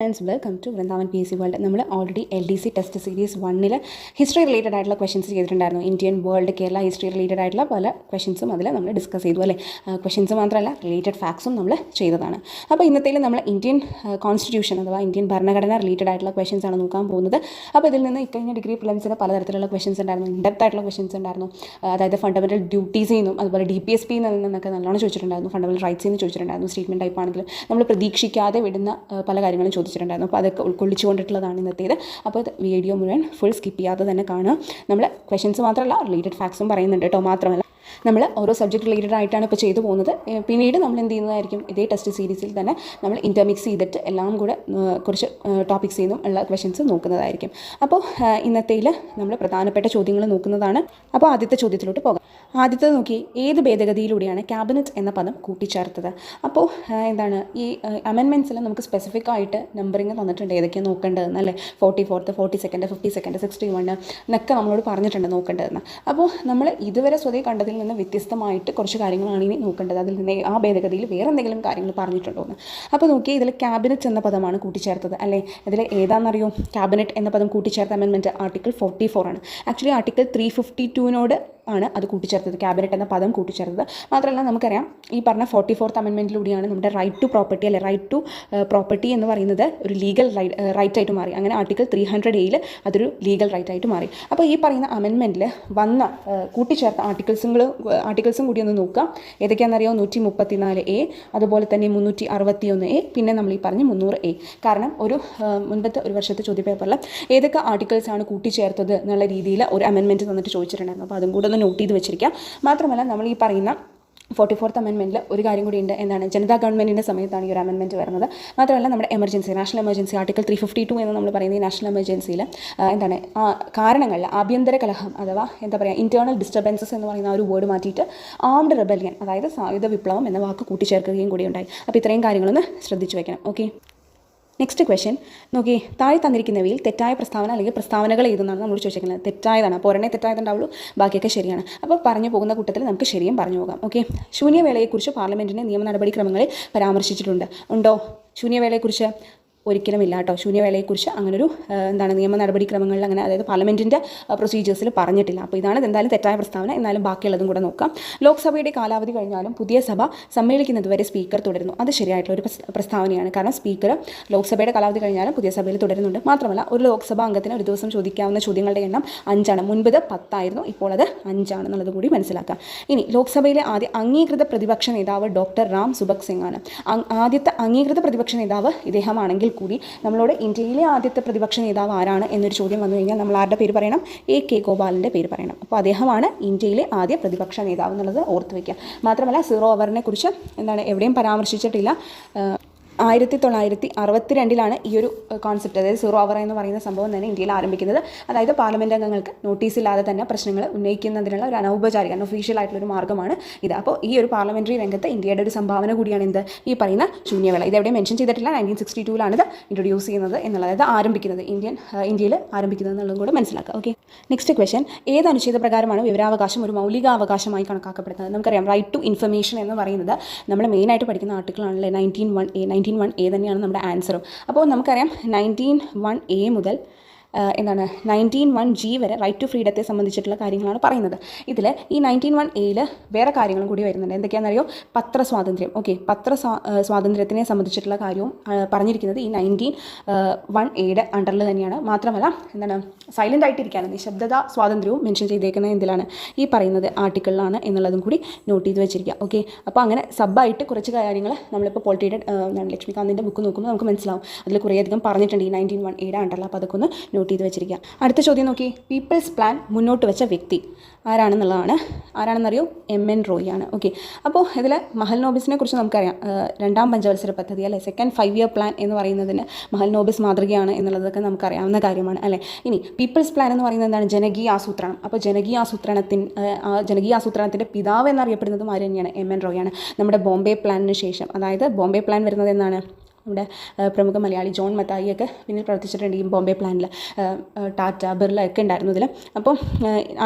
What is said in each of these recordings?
Friends welcome to Vrindavan P C world നമ്മൾ already L D C test series വണ്ണിൽ history related ആയിട്ടുള്ള questions ചെയ്തിട്ടുണ്ടായിരുന്നു. Indian world Kerala history related ആയിട്ടുള്ള പല ക്വസ്റ്റൻസും അതിൽ നമ്മൾ ഡിസ്കസ് ചെയ്തു അല്ലേ? ക്വസ്റ്റൻസ് മാത്രമല്ല റിലേറ്റഡ് ഫാക്ട്സും നമ്മൾ ചെയ്തതാണ്. അപ്പോൾ ഇന്നത്തേൽ നമ്മൾ ഇന്ത്യൻ കോൺസ്റ്റിറ്റ്യൂഷൻ അഥവാ ഇന്ത്യൻ ഭരണഘടന റിലേറ്റഡ് ആയിട്ടുള്ള ക്വസ്റ്റൻസ് ആണ് നോക്കാൻ പോകുന്നത്. അപ്പോൾ ഇതിൽ നിന്ന് ഇക്കഴിഞ്ഞ ഡിഗ്രി പ്ലംസിന് പലതരത്തിലുള്ള ക്വസ്റ്റൻസ് ഉണ്ടായിരുന്നു. ഇൻഡെപ്ത് ആയിട്ടുള്ള ക്വസ്റ്റൻസ് ഉണ്ടായിരുന്നു. അതായത് ഫണ്ടമെന്റൽ ഡ്യൂട്ടീസിൽ നിന്നും അതുപോലെ ഡി പി എസ് പിയിൽ നിന്നൊക്കെ നല്ലോണം ചോദിച്ചിട്ടുണ്ടായിരുന്നു. ഫണ്ടമെന്റൽ റൈറ്റ്സിൽ നിന്ന് ചോദിച്ചിട്ടുണ്ടായിരുന്നു. സ്റ്റേറ്റ്മെന്റ് ടൈപ്പ് ആണെങ്കിലും. നമ്മൾ പ്രതീക്ഷിക്കാതെ വിടുന്ന പല കാര്യങ്ങളും ചോദിച്ചിട്ടുണ്ടായിരുന്നു. അപ്പോൾ അതൊക്കെ ഉൾക്കൊള്ളിച്ചുകൊണ്ടിട്ടുള്ളതാണ് ഇന്നത്തേത്. അപ്പോൾ വീഡിയോ മുഴുവൻ ഫുൾ സ്കിപ്പ് ചെയ്യാതെ തന്നെ കാണുക. നമ്മൾ ക്വസ്റ്റൻസ് മാത്രമല്ല റിലേറ്റഡ് ഫാക്ട്സും പറയുന്നുണ്ട് കേട്ടോ മാത്രമല്ല. നമ്മൾ ഓരോ സബ്ജക്റ്റ് റിലേറ്റഡ് ആയിട്ടാണ് ഇപ്പോൾ ചെയ്തു പോകുന്നത്. പിന്നീട് നമ്മൾ എന്ത് ചെയ്യുന്നതായിരിക്കും? ഇതേ ടെസ്റ്റ് സീരീസിൽ തന്നെ നമ്മൾ ഇന്റർമിക്സ് ചെയ്തിട്ട് എല്ലാം കൂടെ കുറച്ച് ടോപ്പിക്സ് നിന്നും ഉള്ള ക്വസ്റ്റൻസ് നോക്കുന്നതായിരിക്കും. അപ്പോൾ ഇന്നത്തേൽ നമ്മൾ പ്രധാനപ്പെട്ട ചോദ്യങ്ങൾ നോക്കുന്നതാണ്. അപ്പോൾ ആദ്യത്തെ ചോദ്യത്തിലോട്ട് പോകാം. ആദ്യത്തെ നോക്കി ഏത് ഭേദഗതിയിലൂടെയാണ് ക്യാബിനറ്റ് എന്ന പദം കൂട്ടിച്ചേർത്തത്? അപ്പോൾ എന്താണ് ഈ അമെൻമെന്റ്സിൽ നമുക്ക് സ്പെസിഫിക് ആയിട്ട് നമ്പറിങ് തന്നിട്ടുണ്ട്. ഏതൊക്കെയാണ് നോക്കേണ്ടതെന്ന് അല്ലേ? Forty fourth forty second fifty second sixty one എന്നൊക്കെ നമ്മളോട് പറഞ്ഞിട്ടുണ്ട് നോക്കേണ്ടതെന്ന്. അപ്പോൾ നമ്മൾ ഇതുവരെ സ്വതേ കണ്ടതിൽ നിന്ന് വ്യത്യസ്തമായിട്ട് കുറച്ച് കാര്യങ്ങളാണ് ഇനി നോക്കേണ്ടത്. അതിൽ നിന്ന് ആ ഭേദഗതിയിൽ വേറെ എന്തെങ്കിലും കാര്യങ്ങൾ പറഞ്ഞിട്ടുണ്ടോ എന്ന്. അപ്പോൾ നോക്കി ഇതിൽ ക്യാബിനറ്റ് എന്ന പദമാണ് കൂട്ടിച്ചേർത്തത് അല്ലേ? ഇതിൽ ഏതാണെന്നറിയോ ക്യാബിനറ്റ് എന്ന പദം കൂട്ടിച്ചേർത്ത അമെൻമെന്റ് ആർട്ടിക്കിൾ ഫോർട്ടി ഫോർ ആണ്. ആക്ച്വലി ആർട്ടിക്കിൾ ത്രീ ഫിഫ്റ്റി ടുവിനോട് ആണ് അത് കൂട്ടിച്ചേർത്തത്. ക്യാബിനറ്റ് എന്ന പദം കൂട്ടിച്ചേർത്തത്. മാത്രമല്ല നമുക്കറിയാം ഈ പറഞ്ഞ ഫോർട്ടി ഫോർത്ത് അമെൻമെന്റിലൂടെയാണ് നമ്മുടെ റൈറ്റ് ടു പ്രോപ്പർട്ടി അല്ലെ റൈറ്റ് ടു പ്രോപ്പർട്ടി എന്ന് പറയുന്നത് ഒരു ലീഗൽ റൈറ്റ് ആയിട്ട് മാറി. അങ്ങനെ ആർട്ടിക്കിൾ ത്രീ ഹൺഡ്രഡ് എയിൽ അതൊരു ലീഗൽ റൈറ്റ് ആയിട്ട് മാറി. അപ്പോൾ ഈ പറയുന്ന അമെൻമെന്റിൽ വന്ന കൂട്ടിച്ചേർത്ത ആർട്ടിക്കിൾസും ആർട്ടിക്കിൾസും കൂടി ഒന്ന് നോക്കാം ഏതൊക്കെയാണെന്നറിയോ? നൂറ്റി മുപ്പത്തി നാല് എ അതുപോലെ തന്നെ മുന്നൂറ്റി അറുപത്തി ഒന്ന് എ പിന്നെ നമ്മൾ ഈ പറഞ്ഞ മുന്നൂറ് എ കാരണം ഒരു മുൻപത്തെ ഒരു വർഷത്തെ ചോദ്യപേപ്പറിൽ ഏതൊക്കെ ആർട്ടിക്കിൾസ് ആണ് കൂട്ടിച്ചേർത്തത് എന്നുള്ള രീതിയിൽ ഒരു അമെൻമെന്റ് തന്നിട്ട് ചോദിച്ചിട്ടുണ്ടായിരുന്നു. അപ്പോൾ അതും കൂടെ ഒന്ന് നോട്ട് ചെയ്ത് വെച്ചിരിക്കുക മാത്രമല്ല നമ്മൾ ഈ പറയുന്ന ഫോർട്ടി ഫോർത്ത് അമെൻമെന്റിൽ ഒരു കാര്യം കൂടി ഉണ്ട് എന്താണ് ജനതാ ഗവൺമെന്റിന്റെ സമയത്താണ് ഈ ഒരു അമെൻമെന്റ് വരുന്നത്. മാത്രമല്ല നമ്മുടെ emergency national emergency article three fifty two എന്ന് നമ്മൾ പറയുന്ന ഈ നാഷണൽ എമർജൻസിയിൽ എന്താണ് ആ കാരണങ്ങളിൽ ആഭ്യന്തര കലഹം അഥവാ എന്താ പറയുക ഇന്റേർണൽ ഡിസ്റ്റർബൻസസ് എന്ന് പറയുന്ന ഒരു വേർഡ് മാറ്റിയിട്ട് ആംഡ് റെബലിയൻ അതായത് സായുധ വിപ്ലവം എന്ന വാക്ക് കൂട്ടിച്ചേർക്കുകയും കൂടി ഉണ്ടായി. അപ്പോൾ ഇത്രയും കാര്യങ്ങളൊന്ന് ശ്രദ്ധിച്ചു വയ്ക്കണം ഓക്കെ നെക്സ്റ്റ് ക്വസ്റ്റ്യൻ നോക്കി താഴെ തന്നിരിക്കുന്നവയിൽ തെറ്റായ പ്രസ്താവന അല്ലെങ്കിൽ പ്രസ്താവനകൾ ഏതെന്നാണ് നമ്മൾ ചോദിച്ചിരിക്കുന്നത് തെറ്റായതാണ്. അപ്പോൾ ഒരെണ്ണേ തെറ്റായതുണ്ടാവുള്ളൂ ബാക്കിയൊക്കെ ശരിയാണ്. അപ്പോൾ പറഞ്ഞു പോകുന്ന കൂട്ടത്തിൽ നമുക്ക് ശരിയും പറഞ്ഞു പോകാം. ഓക്കെ ശൂന്യവേളയെക്കുറിച്ച് പാർലമെന്റിന്റെ നിയമ നടപടിക്രമങ്ങളിൽ പരാമർശിച്ചിട്ടുണ്ട്. ഉണ്ടോ? ശൂന്യവേളയെക്കുറിച്ച്? ഒരിക്കലുമില്ല കേട്ടോ ശൂന്യവേളയെക്കുറിച്ച് അങ്ങനൊരു എന്താണ് നിയമ നടപടിക്രമങ്ങളിൽ അങ്ങനെ അതായത് പാർലമെന്റിന്റെ പ്രൊസീജിയേഴ്സിൽ പറഞ്ഞിട്ടില്ല. അപ്പോൾ ഇതാണ് എന്തായാലും തെറ്റായ പ്രസ്താവന. എന്നാലും ബാക്കിയുള്ളതും കൂടെ നോക്കാം. ലോക്സഭയുടെ കാലാവധി കഴിഞ്ഞാലും പുതിയ സഭ സമ്മേളിക്കുന്നതുവരെ സ്പീക്കർ തുടരുന്നു. അത് ശരിയായിട്ടുള്ള ഒരു പ്രസ്താവനയാണ്. കാരണം സ്പീക്കർ ലോക്സഭയുടെ കാലാവധി കഴിഞ്ഞാലും പുതിയ സഭയിൽ തുടരുന്നുണ്ട്. മാത്രമല്ല ഒരു ലോക്സഭാ അംഗത്തിന് ഒരു ദിവസം ചോദിക്കാവുന്ന ചോദ്യങ്ങളുടെ എണ്ണം അഞ്ചാണ്. മുൻപത് പത്തായിരുന്നു. ഇപ്പോൾ അത് അഞ്ചാണെന്നുള്ളത് കൂടി മനസ്സിലാക്കാം. ഇനി ലോക്സഭയിലെ ആദ്യ അംഗീകൃത പ്രതിപക്ഷ നേതാവ് ഡോക്ടർ റാം സുബക് സിംഗ് ആണ്. ആദ്യത്തെ അംഗീകൃത പ്രതിപക്ഷ നേതാവ് ഇദ്ദേഹമാണെങ്കിൽ കൂടി നമ്മളോട് ഇന്ത്യയിലെ ആദ്യത്തെ പ്രതിപക്ഷ നേതാവ് ആരാണ് എന്നൊരു ചോദ്യം വന്നു കഴിഞ്ഞാൽ നമ്മൾ ആരുടെ പേര് പറയണം? എ കെ ഗോപാലിന്റെ പേര് പറയണം. അപ്പോൾ അദ്ദേഹമാണ് ഇന്ത്യയിലെ ആദ്യ പ്രതിപക്ഷ നേതാവ് എന്നുള്ളത് ഓർത്ത് വയ്ക്കുക. മാത്രമല്ല സീറോ അവറിനെ കുറിച്ച് എന്താണ് എവിടെയും പരാമർശിച്ചിട്ടില്ല. ആയിരത്തി തൊള്ളായിരത്തി അറുപത്തി രണ്ടിലാണ് ഈ ഒരു കോൺസെപ്റ്റ് അതായത് സീറോ അവർ എന്ന് പറയുന്ന സംഭവം തന്നെ ഇന്ത്യയിൽ ആരംഭിക്കുന്നത്. അതായത് പാർലമെന്റ് അംഗങ്ങൾക്ക് നോട്ടീസ് ഇല്ലാതെ തന്നെ പ്രശ്നങ്ങൾ ഉന്നയിക്കുന്നതിനുള്ള ഒരു അനൗപചാരിക അൺഒഫീഷ്യൽ ആയിട്ടുള്ള ഒരു മാർഗമാണ് ഇത്. അപ്പോൾ ഈ ഒരു പാർലമെന്ററി രംഗത്ത് ഇന്ത്യയുടെ ഒരു സംഭാവന കൂടിയാണ് എന്ത്? ഈ പറയുന്ന ശൂന്യവേള. ഇത് എവിടെ മെൻഷൻ ചെയ്തിട്ടില്ല. നയന്റീൻ സിക്സ്റ്റി ഇത് ഇൻട്രൊഡ്യൂസ് ചെയ്യുന്നത് എന്നുള്ളത് അതായത് ആരംഭിക്കുന്നത്. ഇന്ത്യൻ ഇന്ത്യയിൽ ആരംഭിക്കുന്നത് എന്നുള്ളതും കൂടെ മനസ്സിലാക്കുക ഓക്കെ നെക്സ്റ്റ് ക്വസ്റ്റ്യൻ ഏത് അനുച്ഛേദ പ്രകാരമാണ് വിവരാവകാശം ഒരു മൗലികാവകാശമായി കണക്കാക്കപ്പെടുന്നത്? നമുക്കറിയാം റൈറ്റ് ടു ഇൻഫർമേഷൻ എന്ന് പറയുന്നത് നമ്മൾ മെയിനായിട്ട് പഠിക്കുന്ന ആർട്ടിക്കിളാണല്ലേ nineteen one A nineteen one A തന്നെയാണ് നമ്മുടെ ആൻസറും. അപ്പോൾ നമുക്കറിയാം നയന്റീൻ വൺ എ മുതൽ എന്താണ് നയന്റീൻ വൺ ജി വരെ റൈറ്റ് ടു ഫ്രീഡത്തെ സംബന്ധിച്ചിട്ടുള്ള കാര്യങ്ങളാണ് പറയുന്നത്. ഇതിൽ ഈ നയന്റീൻ വൺ എയിൽ വേറെ കാര്യങ്ങളും കൂടി വരുന്നുണ്ട്. എന്തൊക്കെയാണെന്നറിയോ? പത്രസ്വാതന്ത്ര്യം. ഓക്കെ പത്ര സ്വാ- സ്വാതന്ത്ര്യത്തിനെ സംബന്ധിച്ചിട്ടുള്ള കാര്യവും പറഞ്ഞിരിക്കുന്നത് ഈ നയന്റീൻ വൺ എയുടെ അണ്ടറിൽ തന്നെയാണ്. മാത്രമല്ല എന്താണ് സൈലന്റ് ആയിട്ടിരിക്കാനും നിശബ്ദത സ്വാതന്ത്ര്യവും മെൻഷൻ ചെയ്തേക്കുന്നത് എന്തിലാണ്? ഈ പറയുന്നത് ആർട്ടിക്കിളിലാണ് എന്നുള്ളതും കൂടി നോട്ട് ചെയ്ത് വെച്ചിരിക്കുക. ഓക്കെ അപ്പോൾ അങ്ങനെ സബ്ബായിട്ട് കുറച്ച് കാര്യങ്ങൾ നമ്മളിപ്പോൾ പോളിറ്റിയുടെ ലക്ഷ്മികാന്തിന്റെ ബുക്ക് നോക്കുമ്പോൾ നമുക്ക് മനസ്സിലാവും. അതിൽ കുറേയധികം പറഞ്ഞിട്ടുണ്ട് ഈ നയന്റീൻ വൺ ഏഴ് ആണ്ടല്ലോ അപ്പോൾ അതൊക്കെ ഒന്ന് നോട്ട് ചെയ്ത് വെച്ചിരിക്കുക. അടുത്ത ചോദ്യം നോക്കി. പീപ്പിൾസ് പ്ലാൻ മുന്നോട്ട് വെച്ച വ്യക്തി ആരാണെന്നുള്ളതാണ്. ആരാണെന്നറിയോ? എം എൻ റോയി ആണ്. ഓക്കെ അപ്പോൾ ഇതിൽ മഹൽ നോബിസിനെ കുറിച്ച് നമുക്കറിയാം. രണ്ടാം പഞ്ചവത്സര പദ്ധതി അല്ലെ? സെക്കൻഡ് ഫൈവ് ഇയർ പ്ലാൻ എന്ന് പറയുന്നതിന് മഹൽ നോബിസ് മാതൃകയാണ് എന്നുള്ളതൊക്കെ നമുക്കറിയാവുന്ന കാര്യമാണ് അല്ലേ? ഇനി പീപ്പിൾസ് പ്ലാൻ എന്ന് പറയുന്നത് എന്താണ്? ജനകീയ ആസൂത്രണം അപ്പോൾ ജനകീയ ആസൂത്രണത്തിൻ ജനകീയ ആസൂത്രണത്തിന്റെ പിതാവ് എന്നറിയപ്പെടുന്നതും ആര് തന്നെയാണ്? എം എൻ റോയാണ് നമ്മുടെ ബോംബെ പ്ലാനിന് ശേഷം. അതായത് ബോംബെ പ്ലാൻ വരുന്നത് എന്നാണ് നമ്മുടെ പ്രമുഖ മലയാളി ജോൺ മത്തായി ഒക്കെ പിന്നിൽ പ്രവർത്തിച്ചിട്ടുണ്ട് ഈ ബോംബെ പ്ലാനിൽ. ടാറ്റ ബിർള ഒക്കെ ഉണ്ടായിരുന്നു ഇതിൽ. അപ്പോൾ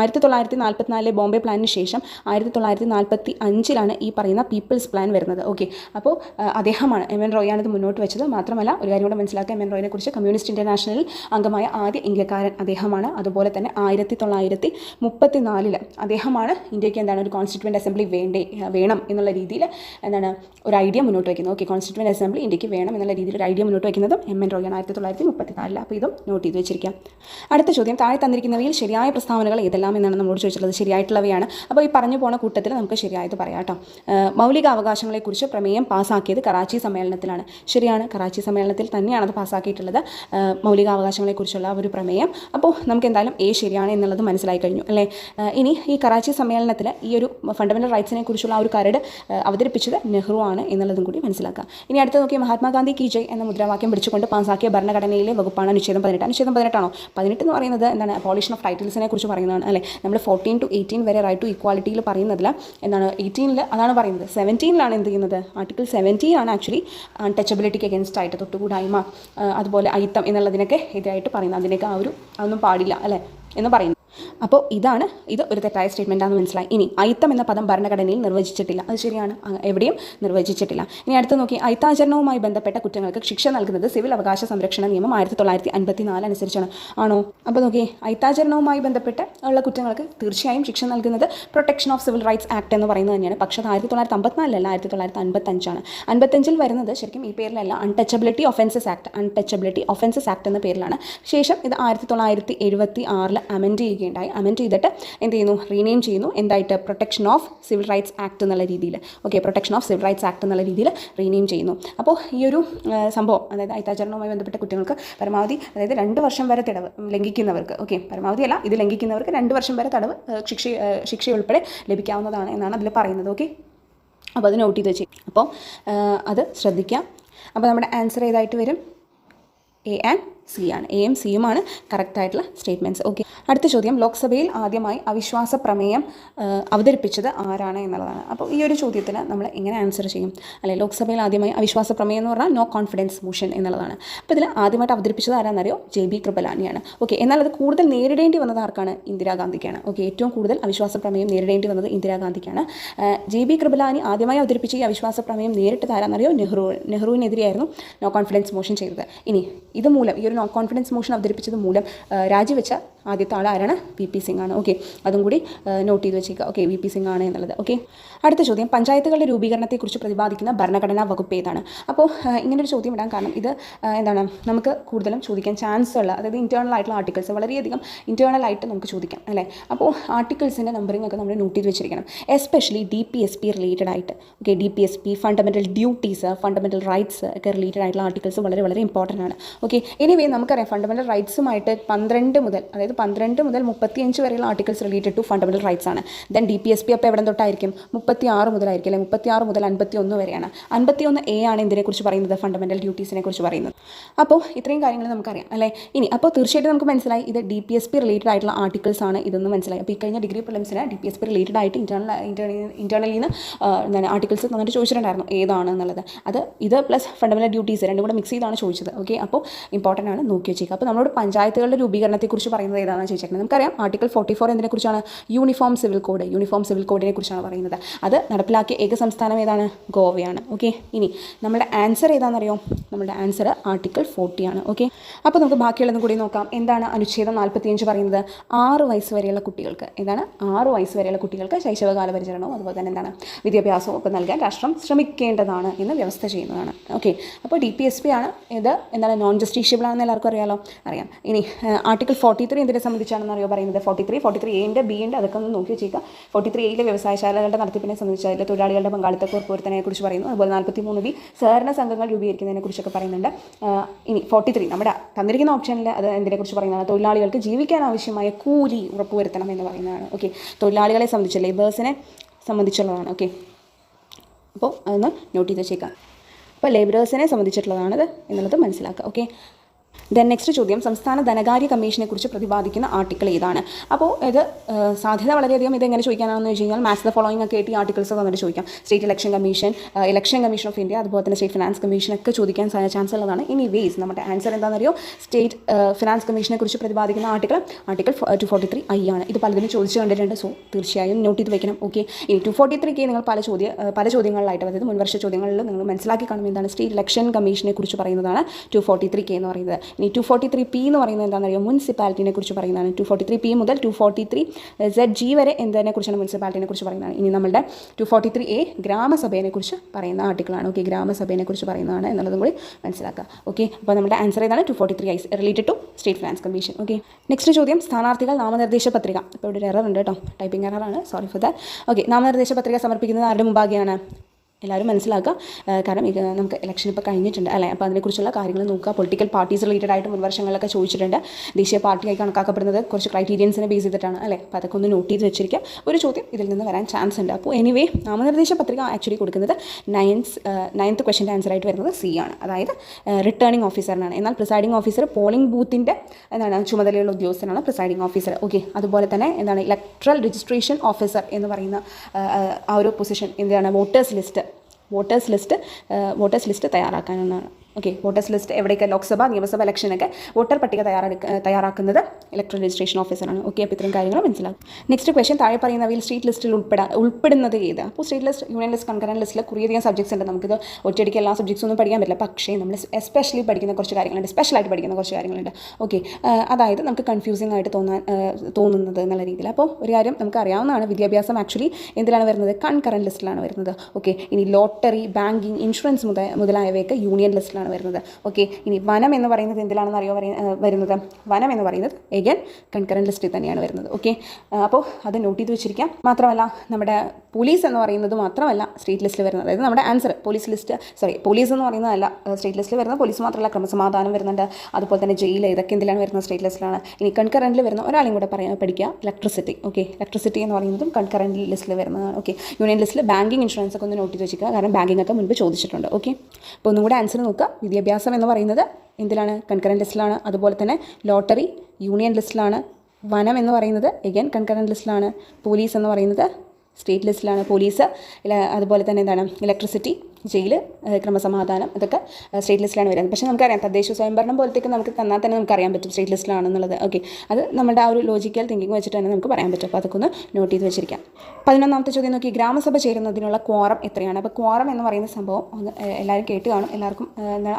ആയിരത്തി തൊള്ളായിരത്തി നാൽപ്പത്തിനാലിലെ ബോംബെ പ്ലാനിന് ശേഷം ആയിരത്തി തൊള്ളായിരത്തി നാൽപ്പത്തി അഞ്ചിലാണ് ഈ പറയുന്ന പീപ്പിൾസ് പ്ലാൻ വരുന്നത്. ഓക്കെ. അപ്പോൾ അദ്ദേഹമാണ് എം എൻ റോയാണ് ഇത് മുന്നോട്ട് വെച്ചത്. മാത്രമല്ല ഒരു കാര്യം കൂടെ മനസ്സിലാക്കുക. എം എൻ റോയിനെ കുറിച്ച് കമ്മ്യൂണിസ്റ്റ് ഇന്റർനാഷണലിൽ അംഗമായ ആദ്യ ഇന്ത്യക്കാരൻ അദ്ദേഹമാണ്. അതുപോലെ തന്നെ ആയിരത്തി തൊള്ളായിരത്തി മുപ്പത്തി നാലിൽ അദ്ദേഹമാണ് ഇന്ത്യയ്ക്ക് എന്താണ് ഒരു കോൺസ്റ്റിറ്റ്യൂവന്റ് അസംബ്ലി വേണ്ടേ വേണം എന്നുള്ള രീതിയിൽ എന്താണ് ഒരു ഐഡിയ മുന്നോട്ട് വയ്ക്കുന്നത് ഓക്കെ. കോൺസ്റ്റിറ്റ്യൂവന്റ് അസംബ്ലി ഇന്ത്യയ്ക്ക് വേണം എന്നുള്ള രീതിയിൽ ഒരു ഐഡിയ മുന്നോട്ട് വയ്ക്കുന്നതും എം എൻ റോയാണ് ആയിരത്തി തൊള്ളായിരത്തി മുപ്പത്തി നാലിൽ അപ്പോൾ ഇതും നോട്ട് ചെയ്ത് വെച്ചിരിക്കാം. അടുത്ത ചോദ്യം താഴെ തന്നിരിക്കുന്നവയിൽ ശരിയായ പ്രസ്താവനകൾ ഏതെല്ലാം എന്നാണ് നമ്മളോട് ചോദിച്ചിട്ടുള്ളത്. ശരിയായിട്ടുള്ളവയാണ്. അപ്പോൾ ഈ പറഞ്ഞു പോണ കൂട്ടത്തിൽ നമുക്ക് ശരിയായത് പറയാം കേട്ടോ മൗലിക അവകാശങ്ങളെക്കുറിച്ച് പ്രമേയം പാസ്സാക്കിയത് കറാച്ചി സമ്മേളനത്തിലാണ്. ശരിയാണ് കറാച്ചി സമ്മേളനത്തിൽ തന്നെയാണ് അത് പാസ്സാക്കിയിട്ടുള്ളത് മൗലികാവകാശങ്ങളെക്കുറിച്ചുള്ള ഒരു പ്രമേയം. അപ്പോൾ നമുക്ക് എന്തായാലും എ ശരിയാണ് എന്നുള്ളത് മനസ്സിലായി കഴിഞ്ഞു അല്ലേ? ഇനി ഈ കറാച്ചി സമ്മേളനത്തിൽ ഈ ഒരു ഫണ്ടമെന്റൽ റൈറ്റ്സിനെ കുറിച്ചുള്ള ആ ഒരു കരട് അവതരിപ്പിച്ചത് നെഹ്റു ആണ് എന്നുള്ളതും കൂടി മനസ്സിലാക്കാം. ഇനി അടുത്ത നോക്കിയ മഹാത്മാഗാന്ധി കി ജയ് എന്ന മുദ്രാവാക്യം പിടിച്ചുകൊണ്ട് പാസാക്കിയ ഭരണഘടനയിലെ വകുപ്പാണ് അനുച്ഛേദം പതിനെട്ട്. അനുച്ഛേദം പതിനെട്ടാണോ? പതിനെട്ട് എന്ന് പറയുന്നത് എന്താണ്? പോളിഷൻ ഓഫ് ടൈറ്റിൽസിനെ കുറിച്ച് പറയുന്നതാണ് അല്ലേ? നമ്മൾ ഫോർട്ടീൻ ടു എയ്റ്റീൻ വരെ റൈറ്റ് ടു ഇക്വാലിറ്റിയിൽ പറയുന്നതിൽ എന്താണ്? എയ്റ്റീനിൽ അതാണ് പറയുന്നത്. സെവന്റീനിലാണ് എന്ത് ചെയ്യുന്നത്? ആർട്ടിക്കിൾ സെവന്റീൻ ആണ് ആക്ച്വലി ടച്ചബിലിറ്റിക്ക് അഗേൻസ്റ്റ് ആയിട്ട് തൊട്ടുകൂടായ്മ അതുപോലെ അയിത്തം എന്നുള്ളതിനൊക്കെ ഇതായിട്ട് പറയുന്നത്. അതിനൊക്കെ ആ ഒരു അതൊന്നും പാടില്ല അല്ലേ? എന്ന് പറയുന്നു. അപ്പോൾ ഇതാണ് ഇത് ഒരു തെറ്റായ സ്റ്റേറ്റ്മെന്റാണെന്ന് മനസ്സിലായി. ഇനി അയിത്തം എന്ന പദം ഭരണഘടനയിൽ നിർവചിച്ചിട്ടില്ല. അത് ശരിയാണ്. എവിടെയും നിർവചിച്ചിട്ടില്ല. ഇനി അടുത്ത് നോക്കി. അയിത്താചരണവുമായി ബന്ധപ്പെട്ട കുറ്റങ്ങൾക്ക് ശിക്ഷ നൽകുന്നത് സിവിൽ അവകാശ സംരക്ഷണ നിയമം ആയിരത്തി തൊള്ളായിരത്തി അൻപത്തി നാല് അനുസരിച്ചാണ്. ആണോ? അപ്പോൾ നോക്കി. അയിത്താചരണവുമായി ബന്ധപ്പെട്ട ഉള്ള കുറ്റങ്ങൾക്ക് തീർച്ചയായും ശിക്ഷ നൽകുന്നത് protection of civil rights act എന്ന് പറയുന്നത് തന്നെയാണ്. പക്ഷേ അത് ആയിരത്തി തൊള്ളായിരത്തി അമ്പത്തിനാലല്ല ആയിരത്തി തൊള്ളായിരത്തി അൻപത്തഞ്ചാണ് അൻപത്തഞ്ചിൽ വരുന്നത് ശരിക്കും ഈ പേരിലല്ല. Untouchability offences act untouchability offences act എന്ന പേരിലാണ്. ശേഷം ഇത് ആയിരത്തി തൊള്ളായിരത്തി എഴുപത്തി ആറിൽ അമെൻഡ് ചെയ്യുകയുണ്ടായി അമെൻഡ് ചെയ്തിട്ട് എന്ത് ചെയ്യുന്നു? റീനെയിം ചെയ്യുന്നു. എന്തായിട്ട്? Protection of civil rights act എന്നുള്ള രീതിയിൽ okay protection of civil rights act എന്നുള്ള രീതിയിൽ റീനെയിം ചെയ്യുന്നു. അപ്പോൾ ഈ ഒരു സംഭവം അതായത് അയിത്താചരണവുമായി ബന്ധപ്പെട്ട കുട്ടികൾക്ക് പരമാവധി അതായത് രണ്ട് വർഷം വരെ തടവ് ലംഘിക്കുന്നവർക്ക് ഓക്കെ പരമാവധി അല്ല ഇത് ലംഘിക്കുന്നവർക്ക് രണ്ട് വർഷം വരെ തടവ് ശിക്ഷ ശിക്ഷ ഉൾപ്പെടെ ലഭിക്കാവുന്നതാണ് എന്നാണ് അതിൽ പറയുന്നത് ഓക്കെ അപ്പോൾ അത് നോട്ട് ചെയ്ത് വെച്ച് അപ്പോൾ അത് ശ്രദ്ധിക്കാം. അപ്പോൾ നമ്മുടെ ആൻസർ ഏതായിട്ട് വരും? എ ആൻഡ് സി ആണ്. എയും സിയുമാണ് കറക്റ്റായിട്ടുള്ള സ്റ്റേറ്റ്മെന്റ്സ് ഓക്കെ അടുത്ത ചോദ്യം. ലോക്സഭയിൽ ആദ്യമായി അവിശ്വാസ പ്രമേയം അവതരിപ്പിച്ചത് ആരാണ് എന്നുള്ളതാണ്. അപ്പോൾ ഈ ഒരു ചോദ്യത്തിന് നമ്മൾ എങ്ങനെ ആൻസർ ചെയ്യും? അല്ലെ ലോക്സഭയിൽ ആദ്യമായി അവിശ്വാസ പ്രമേയം എന്ന് പറഞ്ഞാൽ നോ കോൺഫിഡൻസ് മോഷൻ എന്നുള്ളതാണ്. അപ്പോൾ ഇതിൽ ആദ്യമായിട്ട് അവതരിപ്പിച്ചത് ആരാണെന്നറിയോ ജെ ബി കൃപലാനിയാണ്. ഓക്കെ എന്നാൽ അത് കൂടുതൽ നേരിടേണ്ടി വന്നത് ആർക്കാണ്? ഇന്ദിരാഗാന്ധിക്കാണ് ഓക്കെ ഏറ്റവും കൂടുതൽ അവിശ്വാസ പ്രമേയം നേരിടേണ്ടി വന്നത് ഇന്ദിരാഗാന്ധിക്കാണ് ജെ ബി കൃപലാനി ആദ്യമായി അവതരിപ്പിച്ച ഈ അവിശ്വാസ പ്രമേയം നേരിട്ടത് ആരാണെന്നറിയോ നെഹ്റു നെഹ്റുവിനെതിരെയായിരുന്നു നോ കോൺഫിഡൻസ് മോഷൻ ചെയ്തത്. ഇനി ഇതുമൂലം ഈ ഒരു നോ കോൺഫിഡൻസ് മോഷൻ അവതരിപ്പിച്ചത് മൂലം രാജിവെച്ച ആദ്യത്തെ ആൾ ആരാണ് വി പി സിംഗ് ആണ് ഓക്കെ. അതും കൂടി നോട്ട് ചെയ്ത് വെച്ചേക്കുക ഓക്കെ വി പി സിംഗ് ആണ് എന്നുള്ളത്. ഓക്കെ. അടുത്ത ചോദ്യം പഞ്ചായത്തുകളുടെ രൂപീകരണത്തെക്കുറിച്ച് പ്രതിപാദിക്കുന്ന ഭരണഘടനാ വകുപ്പ് ഏതാണ്? അപ്പോൾ ഇങ്ങനൊരു ചോദ്യം ഇടാൻ കാരണം ഇത് എന്താണ് നമുക്ക് കൂടുതലും ചോദിക്കാൻ ചാൻസ് ഉള്ള അതായത് ഇന്റേർണൽ ആയിട്ടുള്ള ആർട്ടിക്കിൾസ് വളരെയധികം ഇന്റേർണൽ ആയിട്ട് നമുക്ക് ചോദിക്കാം അല്ലേ? അപ്പോൾ ആർട്ടിക്കിൾസിന്റെ നമ്പറിംഗ് ഒക്കെ നമ്മൾ നോട്ട് ചെയ്ത് വെച്ചിരിക്കണം. Especially D P S P related ആയിട്ട്. Okay D P S P fundamental duties fundamental rights ഒക്കെ റിലേറ്റഡ് ആയിട്ടുള്ള ആർട്ടിക്കിൾസ് വളരെ വളരെ ഇമ്പോർട്ടന്റ് ആണ്. ഓക്കെ എനിവേ നമുക്കറിയാം ഫണ്ടമെന്റൽ റൈറ്റ്സുമായിട്ട് പന്ത്രണ്ട് മുതൽ അതായത് പന്ത്രണ്ട് മുതൽ മുപ്പത്തിയഞ്ച് വരെയുള്ള articles related to fundamental rights ആണ്. Then D P S P അപ്പോൾ എവിടെ തൊട്ടായിരിക്കും? മുപ്പത്തി ആറ് മുതലായിരിക്കും അല്ലെ? മുപ്പത്തി ആറ് മുതൽ അൻപത്തി ഒന്ന് വരെയാണ്. അൻപത്തി ഒന്ന് എ ആണ് ഇതിനെക്കുറിച്ച് പറയുന്നത് ഫണ്ടമെന്റൽ ഡ്യൂട്ടീസിനെ കുറിച്ച് പറയുന്നത്. അപ്പോൾ ഇത്രയും കാര്യങ്ങൾ നമുക്കറിയാം അല്ലേ? ഇനി അപ്പോൾ തീർച്ചയായിട്ടും നമുക്ക് മനസ്സിലായി ഇത് D P S P related ആയിട്ടുള്ള ആർട്ടിക്കിൾസ് ആണ് ഇതെന്ന് മനസ്സിലായി. അപ്പോൾ ഈ കഴിഞ്ഞ degree പ്രിലിംസിന് D P S P related ആയിട്ട് ഇന്റേർണൽ ഇന്റേർണലിൽ നിന്ന് എന്താണ് ആർട്ടിക്കിൾസ് തന്നിട്ട് ചോദിച്ചിട്ടുണ്ടായിരുന്നു ഏതാണ് എന്നുള്ളത്. അത് ഇത് പ്ലസ് ഫണ്ടമെന്റൽ ഡ്യൂട്ടീസ് രണ്ടും കൂടെ മിക്സ് ചെയ്താണ് ചോദിച്ചത് ഓക്കെ അപ്പോൾ ഇമ്പോർട്ടന്റ് ആണ് നോക്കി വെച്ചേക്കുക. അപ്പോൾ നമ്മളോട് പഞ്ചായത്തുകളുടെ രൂപീകരണത്തെക്കുറിച്ച് പറയുന്നത് ഏതാണെന്ന് ചോദിച്ചേക്കുന്നത് നമുക്കറിയാം article forty four എന്തിനെക്കുറിച്ചാണ് uniform civil code uniform civil കോഡിനെ കുറിച്ചാണ് പറയുന്നത്. അത് നടപ്പിലാക്കിയ ഏക സംസ്ഥാനം ഏതാണ്? ഗോവയാണ്. ഓക്കെ? ഇനി നമ്മുടെ ആൻസർ ഏതാണെന്നറിയോ? നമ്മുടെ ആൻസർ ആർട്ടിക്കിൾ ഫോർട്ടിയാണ് ഓക്കെ? അപ്പോൾ നമുക്ക് ബാക്കിയുള്ളതും കൂടി നോക്കാം. എന്താണ് അനുച്ഛേദം നാൽപ്പത്തിയഞ്ച് പറയുന്നത്? ആറ് വയസ്സ് വരെയുള്ള കുട്ടികൾക്ക്. എന്താണ്? ആറ് വയസ്സ് വരെയുള്ള കുട്ടികൾക്ക് ശൈശവകാല പരിചരണവും അതുപോലെ തന്നെ എന്താണ്? വിദ്യാഭ്യാസവും ഒക്കെ നൽകാൻ രാഷ്ട്രം ശ്രമിക്കേണ്ടതാണ് എന്ന് വ്യവസ്ഥ ചെയ്യുന്നതാണ്. ഓക്കെ? അപ്പോൾ ഡി പി എസ് പി ആണ്. ഇത് എന്താണ്? നോൺ ജസ്റ്റീഷ്യബിൾ ആണെന്ന് എല്ലാവർക്കും അറിയാലോ? അറിയാം. ഇനി ആർട്ടിക്കിൾ ഫോർട്ടി ത്രീ എന്തിനെ സംബന്ധിച്ചാണെന്ന് അറിയോ പറയുന്നത്? ഫോർട്ടി ത്രീ ഫോർട്ടി ത്രീ എന്റെ ബി ഉണ്ട് അതൊക്കെ ഒന്ന് നോക്കി വെച്ചേക്കുക ഫോർട്ടി ത്രീ എയിലെ വ്യവസായശാലകളുടെ നടത്തിപ്പിനെ സംബന്ധിച്ച് അതിലെ തൊഴിലാളികളുടെ പങ്കാളിത്ത ഉറപ്പുവരുത്തതിനെ കുറിച്ച് പറയുന്നു. അതുപോലെ നാൽപ്പത്തി മൂന്ന് ബി സഹകരണ സംഘങ്ങൾ രൂപീകരിക്കുന്നതിനെ കുറിച്ചൊക്കെ പറയുന്നുണ്ട്. ഇനി ഫോർട്ടി ത്രീ നമ്മുടെ തന്നിരിക്കുന്ന ഓപ്ഷനിൽ അത് എന്തിനെക്കുറിച്ച് പറയുന്നതാണ്? തൊഴിലാളികൾക്ക് ജീവിക്കാൻ ആവശ്യമായ കൂലി ഉറപ്പുവരുത്തണം എന്ന് പറയുന്നതാണ്. ഓക്കെ തൊഴിലാളികളെ സംബന്ധിച്ച് ലേബേഴ്സിനെ സംബന്ധിച്ചുള്ളതാണ്. ഓക്കെ അപ്പോൾ അതൊന്ന് നോട്ട് ചെയ്ത് വെച്ചേക്കാം. അപ്പോൾ ലേബറേഴ്സിനെ സംബന്ധിച്ചിട്ടുള്ളതാണിത് എന്നുള്ളത് മനസ്സിലാക്കുക ഓക്കെ ദെൻ നെക്സ്റ്റ് ചോദ്യം സംസ്ഥാന ധനകാര്യ കമ്മീഷനെ കുറിച്ച് പ്രതിപാദിക്കുന്ന ആർട്ടിക്കിൾ ഏതാണ്? അപ്പോൾ ഇത് സാധ്യത വളരെയധികം ഇത് എങ്ങനെ ചോദിക്കാനാണെന്ന് വെച്ച് കഴിഞ്ഞാൽ മാത്സ് ദ ഫോളോയിങ് ഒക്കെ ആയിട്ട് ഈ ആർട്ടിക്കിൾസ് തന്നിട്ട് ചോദിക്കാം. State election commission election commission of India അതുപോലെ തന്നെ സ്റ്റേറ്റ് ഫിനാൻസ് കമ്മീഷൻ ഒക്കെ ചോദിക്കാൻ ചാൻസ് ഉള്ളതാണ്. ഇനി വേസ് നമ്മുടെ ആൻസർ എന്താണെന്നറിയോ? സ്റ്റേറ്റ് ഫിനാൻസ് കമ്മീഷനെ കുറിച്ച് പ്രതിപാദിക്കുന്ന article article two forty three I ആണ്. ഇത് പലതിനും ചോദിച്ചു കണ്ടിട്ടുണ്ട് സോ തീർച്ചയായും നോട്ട് ചെയ്ത് വെക്കണം ഓക്കെ ഇനി ടു ഫോർട്ടി ത്രീക്ക് നിങ്ങൾ പല ചോദ്യ പല ചോദ്യങ്ങളിലായിട്ട് അതായത് മുൻവർഷ ചോദ്യങ്ങളിൽ നിങ്ങൾ മനസ്സിലാക്കി കാണുമ്പോൾ എന്താണ് സ്റ്റേറ്റ് ഇലക്ഷൻ കമ്മീഷനെ കുറിച്ച് പറയുന്നതാണ് ടു ഫോർട്ടി ത്രീ കെ എന്ന് പറയുന്നത്. ഇനി ടു ഫോർട്ടി ത്രീ പി എന്ന് പറയുന്നത് എന്താണെന്നറിയോ? മുനിസിപ്പാലിറ്റിനെ കുറിച്ച് പറയുന്നതാണ്. ടു ഫോർട്ടി ത്രീ പി മുതൽ two forty three Z G വരെ എന്തിനെ കുറിച്ചാണ് മുനിസിപ്പാലിറ്റിനെ കുറിച്ച് പറയുന്നതാണ് ഇനി നമ്മുടെ ടു ഫോർട്ടി ത്രീ എ ഗ്രാമസഭയെ കുറിച്ച് പറയുന്ന ആർട്ടിക്കിളാണ്. ഓക്കെ ഗ്രാമസഭയെ കുറിച്ച് പറയുന്നതാണ് എന്നുള്ളതും കൂടി മനസ്സിലാക്കുക. ഓക്കെ അപ്പോൾ നമ്മുടെ ആൻസർ ഏതാണ്? Two forty three I's related to state finance commission okay next ചോദ്യം സ്ഥാനാർത്ഥികൾ നാമനിർദ്ദേശ പത്രിക. ഇപ്പോൾ ഇവിടെ ഒരു എറർ ഉണ്ട് കേട്ടോ. ടൈപ്പിംഗ് എററാണ് സോറി ഫോർ ദാറ്റ് ഓക്കെ നാമനിർദ്ദേശ പത്രിക സമർപ്പിക്കുന്നത് ആരുടെ മുമ്പാകെയാണ്? എല്ലാവരും മനസ്സിലാക്കുക. കാരണം നമുക്ക് ഇലക്ഷൻ ഇപ്പോൾ കഴിഞ്ഞിട്ടുണ്ട് അല്ലേ? അപ്പോൾ അതിനെക്കുറിച്ചുള്ള കാര്യങ്ങൾ നോക്കുക. പൊളിറ്റിക്കൽ പാർട്ടീസ് റിലേറ്റഡ് ആയിട്ട് മുൻ വർഷങ്ങളിലൊക്കെ ചോദിച്ചിട്ടുണ്ട്. ദേശീയ പാർട്ടിയായി കണക്കാക്കപ്പെടുന്നത് കുറച്ച് ക്രൈറ്റീരിയൻസിനെ ബേസ് ചെയ്തിട്ടാണ് അല്ലേ? അപ്പോൾ അതൊക്കെ ഒന്ന് നോട്ട് ചെയ്ത് വെച്ചിരിക്കുക. ഒരു ചോദ്യം ഇതിൽ നിന്ന് വരാൻ ചാൻസ് ഉണ്ട്. അപ്പോൾ എനിവേ നാമനിർദ്ദേശ പത്രിക ആക്ച്വലി കൊടുക്കുന്നത് നയൻസ് നയൻത്ത് ക്വസ്റ്റിന്റെ ആൻസർ ആയിട്ട് വരുന്നത് സി ആണ്. അതായത് റിട്ടേണിംഗ് ഓഫീസറിനാണ് എന്നാൽ പ്രിസൈഡിംഗ് ഓഫീസർ പോളിംഗ് ബൂത്തിന്റെ എന്താണ്? ചുമതലയുള്ള ഉദ്യോഗസ്ഥനാണ് പ്രിസൈഡിംഗ് ഓഫീസർ ഓക്കെ അതുപോലെ തന്നെ എന്താണ്? ഇലക്ട്രൽ രജിസ്ട്രേഷൻ ഓഫീസർ എന്ന് പറയുന്ന ആ ഒരു പൊസിഷൻ എന്താണ്? Voters list voters list voters list തയ്യാറാക്കാനാണ് okay voters list എവിടെയൊക്കെ? ലോക്സഭ നിയമസഭ ഇലക്ഷനൊക്കെ വോട്ടർ പട്ടിക തയ്യാറെടുക്ക തയ്യാറാക്കുന്നത് ഇലക്ട്രൽ രജിസ്ട്രേഷൻ ഓഫീസറാണ് ഓക്കെ അപ്പോൾ ഇത്രയും കാര്യങ്ങൾ മനസ്സിലാക്കും നെക്സ്റ്റ് ക്വസ്റ്റ്യൻ താഴെ പറയുന്നവയിൽ സ്റ്റേറ്റ് ലിസ്റ്റിൽ ഉൾപ്പെടാ ഉൾപ്പെടുന്നത് ഏത്? അപ്പോൾ state list union list concurrent ലിസ്റ്റിൽ കുറേയധികം സബ്ജക്ട്സ് ഉണ്ട്. നമുക്കിത് ഒറ്റയടിക്ക് എല്ലാ സബ്ജക്ട്സ് ഒന്നും പഠിക്കാൻ പറ്റില്ല. പക്ഷേ നമ്മൾ എസ്പെഷ്യലി പഠിക്കുന്ന കുറച്ച് കാര്യങ്ങളുണ്ട്. സ്പെഷ്യലായിട്ട് പഠിക്കുന്ന കുറച്ച് കാര്യങ്ങളുണ്ട്. ഓക്കെ അതായത് നമുക്ക് കൺഫ്യൂസിംഗ് ആയിട്ട് തോന്നാൻ തോന്നുന്നത് എന്നുള്ള രീതിയിൽ. അപ്പോൾ ഒരു കാര്യം നമുക്ക് അറിയാവുന്നതാണ്. വിദ്യാഭ്യാസം ആക്ച്വലി എന്തിലാണ് വരുന്നത്? കൺകറന്റ് ലിസ്റ്റിലാണ് വരുന്നത്. ഓക്കെ ഇനി ലോട്ടറി ബാങ്കിങ് ഇൻഷുറൻസ് മുതലായവയൊക്കെ യൂണിയൻ ലിസ്റ്റിലാണ് വരുന്നത്. ഓക്കെ ഇനി വനം എന്ന് പറയുന്നത് എന്തിലാണെന്ന് അറിയോ വരുന്നത്? വനം എന്ന് പറയുന്നത് എഗൻ കൺകറന്റ് ലിസ്റ്റിൽ തന്നെയാണ് വരുന്നത്. ഓക്കെ അപ്പോൾ അത് നോട്ട് ചെയ്ത് വെച്ചിരിക്കാം. മാത്രമല്ല നമ്മുടെ പോലീസ് എന്ന് പറയുന്നത് മാത്രമല്ല സ്റ്റേറ്റ് ലിസ്റ്റിൽ വരുന്നത്. അതായത് നമ്മുടെ answer police list sorry police എന്ന് പറയുന്നതല്ല സ്റ്റേറ്റ് ലിസ്റ്റിൽ വരുന്ന പോലീസ് മാത്രമല്ല ക്രമസമാധാനം വരുന്നുണ്ട്. അതുപോലെ തന്നെ ജയിൽ ഇതൊക്കെ എന്തിലാണ് വരുന്നത്? സ്റ്റേറ്റ് ലിസ്റ്റിലാണ് ഇനി കൺകറന്റിൽ വരുന്ന ഒരാളെയും കൂടെ പറയാൻ പഠിക്കുക. ഇലക്ട്രിസിറ്റി ഓക്കെ ഇലക്ട്രിസിറ്റി എന്ന് പറയുന്നതും കൺകറന്റ് ലിസ്റ്റിൽ വരുന്നതാണ്. ഓക്കെ യൂണിയൻ ലിസ്റ്റിൽ ബാങ്കിങ് ഇൻഷുറൻസ് ഒക്കെ ഒന്ന് നോട്ട് ചെയ്ത് വെച്ചിരിക്കുക. കാരണം ബാങ്കിങ് ഒക്കെ മുൻപ് ചോദിച്ചിട്ടുണ്ട്. ഓക്കെ അപ്പോൾ ഒന്നും കൂടെ ആൻസർ നോക്കുക. വിദ്യാഭ്യാസം എന്ന് പറയുന്നത് എന്തിലാണ്? കൺകറന്റ് ലിസ്റ്റിലാണ് അതുപോലെ തന്നെ ലോട്ടറി യൂണിയൻ ലിസ്റ്റിലാണ് വനം എന്ന് പറയുന്നത് എഗൈൻ കൺകറന്റ് ലിസ്റ്റിലാണ് പോലീസ് എന്ന് പറയുന്നത് സ്റ്റേറ്റ് ലിസ്റ്റിലാണ് പോലീസ് അതുപോലെ തന്നെ എന്താണ്? ഇലക്ട്രിസിറ്റി ജയിൽ ക്രമസമാധാനം ഇതൊക്കെ സ്റ്റേറ്റ് ലിസ്റ്റിലാണ് വരുന്നത്. പക്ഷേ നമുക്കറിയാം തദ്ദേശ സ്വയംഭരണം പോലത്തേക്ക് നമുക്ക് തന്നാൽ തന്നെ നമുക്ക് അറിയാൻ പറ്റും സ്റ്റേറ്റ് ലിസ്റ്റിലാണെന്നുള്ളത്. ഓക്കെ. അത് നമ്മുടെ ആ ഒരു ലോജിക്കൽ തിങ്കിങ് വെച്ചിട്ട് തന്നെ നമുക്ക് പറയാൻ പറ്റും. അപ്പോൾ അതൊക്കെ ഒന്ന് നോട്ട് ചെയ്ത് വെച്ചിരിക്കാം. പതിനൊന്നാമത്തെ ചോദ്യം നോക്കി. ഗ്രാമസഭ ചേരുന്നതിനുള്ള ക്വാറം എത്രയാണ്? അപ്പോൾ ക്വാറം എന്ന് പറയുന്ന സംഭവം ഒന്ന് എല്ലാവരും കേട്ട് കാണും. എല്ലാവർക്കും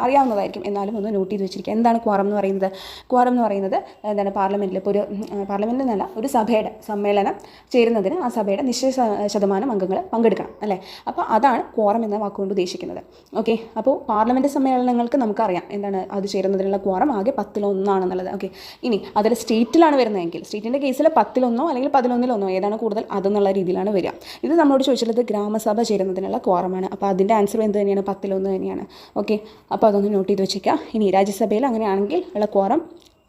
അറിയാവുന്നതായിരിക്കും. എന്നാലും ഒന്ന് നോട്ട് ചെയ്ത് വെച്ചിരിക്കുക എന്താണ് ക്വാറം എന്ന് പറയുന്നത്? ക്വാറം എന്ന് പറയുന്നത് എന്താണ് പാർലമെന്റിൽ ഇപ്പോൾ ഒരു പാർലമെന്റിൽ നിന്നല്ല ഒരു സഭയുടെ സമ്മേളനം ചേരുന്നതിന് ആ സഭയുടെ നിശ്ചയ ശതമാനം അംഗങ്ങൾ പങ്കെടുക്കണം. അല്ലേ? അപ്പോൾ അതാണ് ക്വാറം എന്ന വാക്കുകൊണ്ട് ഉദ്ദേശിക്കുന്നത്. ഓക്കെ അപ്പോൾ പാർലമെന്റ് സമ്മേളനങ്ങൾക്ക് നമുക്കറിയാം എന്താണ് അത് ചേരുന്നതിനുള്ള ക്വാറം ആകെ പത്തിലൊന്നാണെന്നുള്ളത്. ഓക്കെ ഇനി അതിൽ സ്റ്റേറ്റിലാണ് വരുന്നതെങ്കിൽ സ്റ്റേറ്റിന്റെ കേസിൽ പത്തിലൊന്നോ അല്ലെങ്കിൽ പതിനൊന്നിലൊന്നോ ഏതാണ് കൂടുതൽ അതെന്നുള്ള രീതിയിലാണ് വരിക. ഇത് നമ്മളോട് ചോദിച്ചിട്ടുള്ളത് ഗ്രാമസഭ ചേരുന്നതിനുള്ള ക്വാറമാണ് അപ്പോൾ അതിന്റെ ആൻസർ എന്ത് തന്നെയാണ്? പത്തിലൊന്ന് തന്നെയാണ്. ഓക്കെ അപ്പോൾ അതൊന്ന് നോട്ട് ചെയ്ത് വെച്ചേക്കാം. ഇനി രാജ്യസഭയിൽ അങ്ങനെയാണെങ്കിൽ ഉള്ള ക്വാറം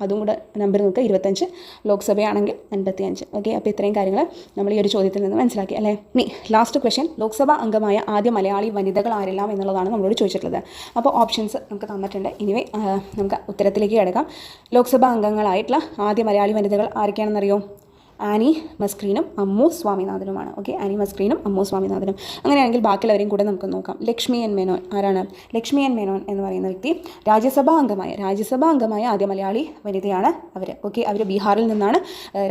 അതും കൂടെ നമ്പർ നോക്കുക ഇരുപത്തഞ്ച് ലോക്സഭയാണെങ്കിൽ അൻപത്തി അഞ്ച് ഓക്കെ അപ്പോൾ ഇത്രയും കാര്യങ്ങൾ നമ്മൾ ഈ ഒരു ചോദ്യത്തിൽ നിന്ന് മനസ്സിലാക്കി അല്ലേ? ഇനി ലാസ്റ്റ് ക്വസ്റ്റ്യൻ ലോക്സഭാ അംഗമായ ആദ്യ മലയാളി വനിതകൾ ആരെല്ലാം എന്നുള്ളതാണ് നമ്മളോട് ചോദിച്ചിട്ടുള്ളത്. അപ്പോൾ ഓപ്ഷൻസ് നമുക്ക് തന്നിട്ടുണ്ട്. ഇനിവേ നമുക്ക് ഉത്തരത്തിലേക്ക് കിടക്കാം. ലോക്സഭാ അംഗങ്ങളായിട്ടുള്ള ആദ്യ മലയാളി വനിതകൾ ആരൊക്കെയാണെന്നറിയോ? ആനി മസ്ക്രീനും അമ്മു സ്വാമിനാഥനുമാണ്. ഓക്കെ ആനി മസ്ക്രീനും അമ്മു സ്വാമിനാഥനും. അങ്ങനെയാണെങ്കിൽ ബാക്കിയുള്ളവരെയും കൂടെ നമുക്ക് നോക്കാം. ലക്ഷ്മി എൻ മേനോൻ ആരാണ്? ലക്ഷ്മി എൻ മേനോൻ എന്ന് പറയുന്ന വ്യക്തി രാജ്യസഭാ അംഗമായ രാജ്യസഭാ അംഗമായ ആദ്യ മലയാളി വനിതയാണ് അവർ ഓക്കെ അവർ ബീഹാറിൽ നിന്നാണ്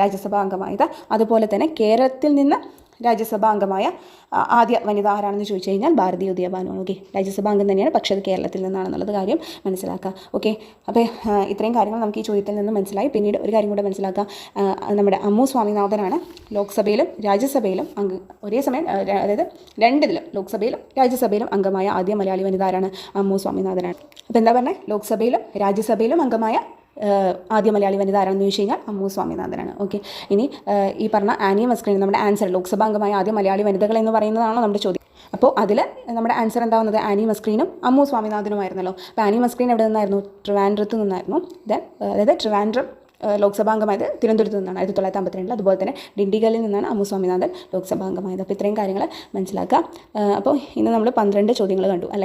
രാജ്യസഭാ അംഗമായത്. അതുപോലെ തന്നെ കേരളത്തിൽ നിന്ന് രാജ്യസഭാ അംഗമായ ആദ്യ വനിത ആരാണെന്ന് ചോദിച്ചു കഴിഞ്ഞാൽ ഭാരതീയ ഉദയഭാനുവാണ് ഓക്കെ രാജ്യസഭാ അംഗം തന്നെയാണ് പക്ഷേ അത് കേരളത്തിൽ നിന്നാണെന്നുള്ളത് കാര്യം മനസ്സിലാക്കുക ഓക്കെ അപ്പോൾ ഇത്രയും കാര്യങ്ങൾ നമുക്ക് ഈ ചോദ്യത്തിൽ നിന്ന് മനസ്സിലായി. പിന്നീട് ഒരു കാര്യം കൂടെ മനസ്സിലാക്കുക നമ്മുടെ അമ്മു സ്വാമിനാഥനാണ് ലോക്സഭയിലും രാജ്യസഭയിലും അംഗ ഒരേ സമയം അതായത് രണ്ടിലും ലോക്സഭയിലും രാജ്യസഭയിലും അംഗമായ ആദ്യ മലയാളി വനിത ആരാണ്? അമ്മു സ്വാമിനാഥനാണ് അപ്പോൾ എന്താ പറഞ്ഞത് ലോക്സഭയിലും രാജ്യസഭയിലും അംഗമായ ആദ്യ മലയാളി വനിത ആരാണെന്ന് ചോദിച്ചു കഴിഞ്ഞാൽ അമ്മു സ്വാമിനാഥനാണ്. ഓക്കെ ഇനി ഈ പറഞ്ഞ ആനിയ മസ്ക്രീൻ നമ്മുടെ ആൻസർ ലോക്സഭാ അംഗമായ ആദ്യ മലയാളി വനിതകൾ എന്ന് പറയുന്നതാണോ നമ്മുടെ ചോദ്യം? അപ്പോൾ അതിൽ നമ്മുടെ ആൻസർ എന്താവുന്നത്? ആനി മസ്ക്രീനും അമ്മു സ്വാമിനാഥനുമായിരുന്നല്ലോ. അപ്പോൾ ആനി മസ്ക്രീൻ എവിടെ നിന്നായിരുന്നു? ട്രിവാൻഡ്രത്ത് നിന്നായിരുന്നു. ദെൻ അതായത് ട്രിവാൻഡ്രം ഏഹ് ലോക്സഭാ അംഗമായത് തിരുവനന്തപുരത്ത് നിന്നാണ്. ആയിരത്തി തൊള്ളായിരത്തി അമ്പത്തിരണ്ടിൽ. അതുപോലെ തന്നെ ഡിണ്ടിഗലിൽ നിന്നാണ് അമ്മു സ്വാമിനാഥൻ ലോക്സഭാ അംഗമായത് അപ്പോൾ ഇത്രയും കാര്യങ്ങൾ മനസ്സിലാക്കുക. അപ്പോൾ ഇന്ന് നമ്മൾ പന്ത്രണ്ട് ചോദ്യങ്ങൾ കണ്ടു അല്ലേ?